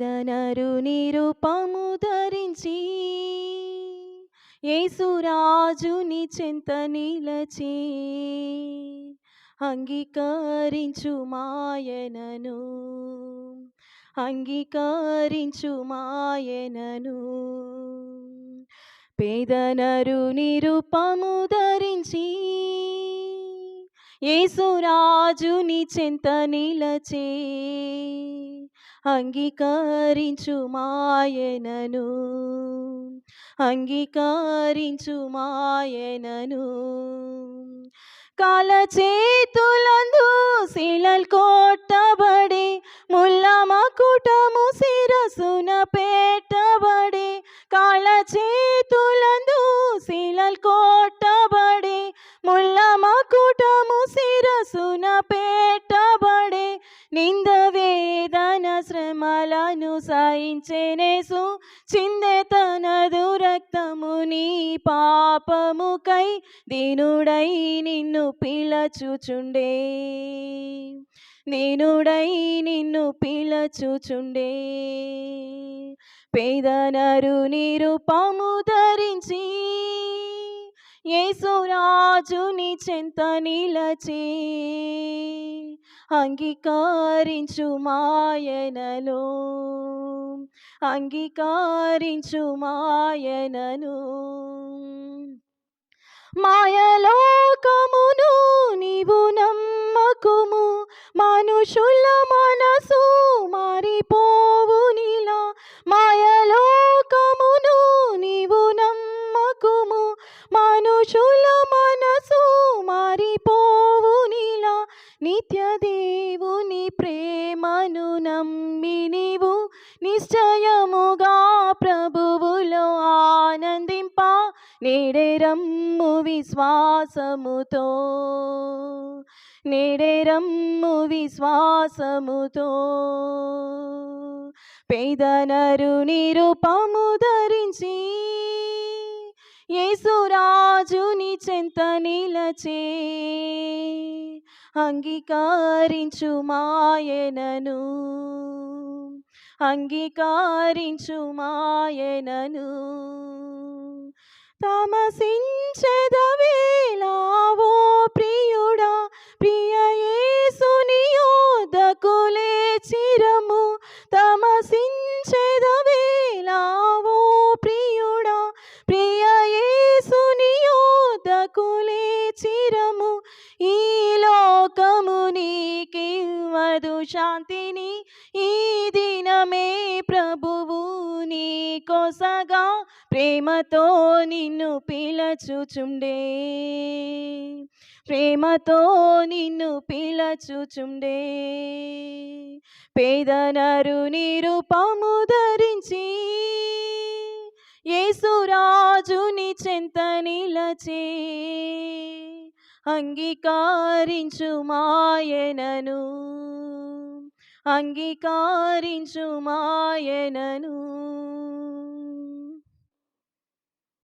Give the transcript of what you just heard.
పేదనరు నిరుపము ధరించి యేసురాజుని చెంత నిలచి అంగీకరించు మాయనను అంగీకరించు మాయనను. పేదనరు నిరుపము ధరించి యేసురాజుని చెంత నిలచే అంగీకరించు మాయనను అంగీకరించు మాయనను కాల చేతులందు శిలల్ కొట్టబడి ముల్ల మకుటము శ్రమలను సాయించేనేసు చిందె తనదు రక్తము నీ పాపముకై దీనుడై నిన్ను పిలచుచుండే. దీనుడై నిన్ను పిలచుచుండే. పేదనరు నిరుపము ధరించి యేసురాజుని చెంత నిలచి అంగీకారించు మాయనను అంగీకారించు మాయనను మాయలోకమును నీవు నమ్మకుము. మనుషుల నిశ్చయముగా ప్రభువులో ఆనందింప నేడే రమ్ము విశ్వాసముతో. నేడే రమ్ము విశ్వాసముతో. పేదనరు నిరుపము ధరించి యేసురాజుని చెంత నిలచే అంగీకరించు మాయనను. అంగీకరించు మాయనను తమసించెదవేలావో ప్రియుడా ప్రియ యేసుని లేచిరము తమసించెదవేలావో ప్రియుడా ప్రియ యేసుని లేచిరము ఈ లోకము నీకివ్వదు శాంతి కొసగా ప్రేమతో నిన్ను పిలచుచుండే. ప్రేమతో నిన్ను పిలచుచుండే. పేదనరు నిరుపము ధరించి యేసురాజుని చెంత నిలచే అంగీకరించు మాయనను అంగీకరించు మాయనను